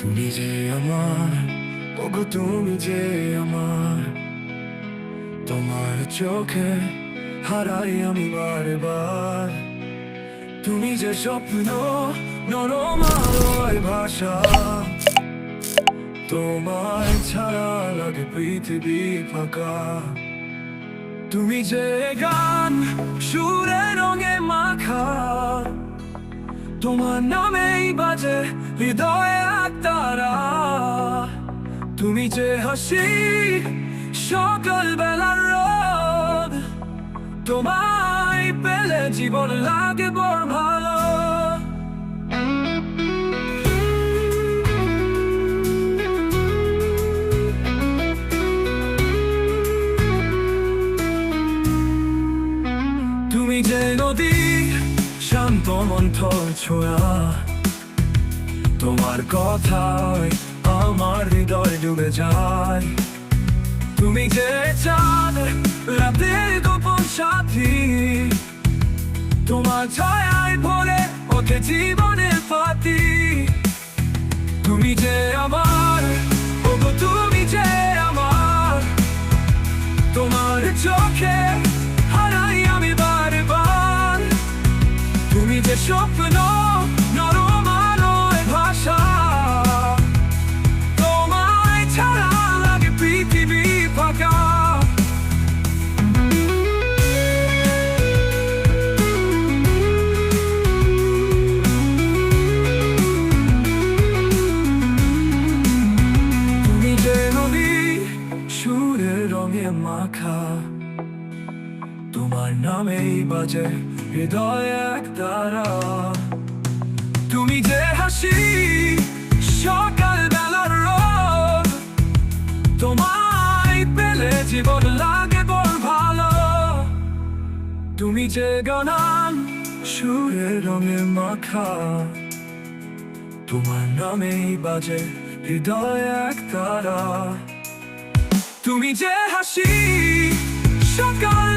তুমি যে আমার, ওগো তুমি যে আমার, তোমার চোখে হারাই আমি বারবার। তুমি যে স্বপ্ন নরম ভাষা তোমার ছাড়া লাগে পৃথিবী ফাঁকা। তুমি যে গান সুরে রঙে মাখা, তোমার নামেই বাজে হৃদয়ে তারা। তুমি যে হাসি সকাল বেলার রোদ, তোমায় পেলে জীবন লাগে বড় ভালো। তুমি যে নদী, শান্ত মন্থর ছোঁয়া তোমার কথায় আমার হৃদয় ডুবে যায়। তুমি যে চাঁদ, রাতের গোপন সাথী, তোমার ছায়ায় ভরে ওঠে জীবনের পাতি তুমি যে আমার, ওগো তুমি যে আমার, তোমার চোখে হারাই আমি বারবার। তুমি যে স্বপ্ন মাখা। তোমার নামেই বাজে হৃদয় এক তারা। তুমি যে হাসি সকাল বেলার রোদ, তোমায় পেলে জীবন লাগে বড় ভালো। তুমি যে গানান সুরের রঙে মাখা, তোমার নামেই বাজে হৃদয় এক তারা। তুমি যে হাসি সকাল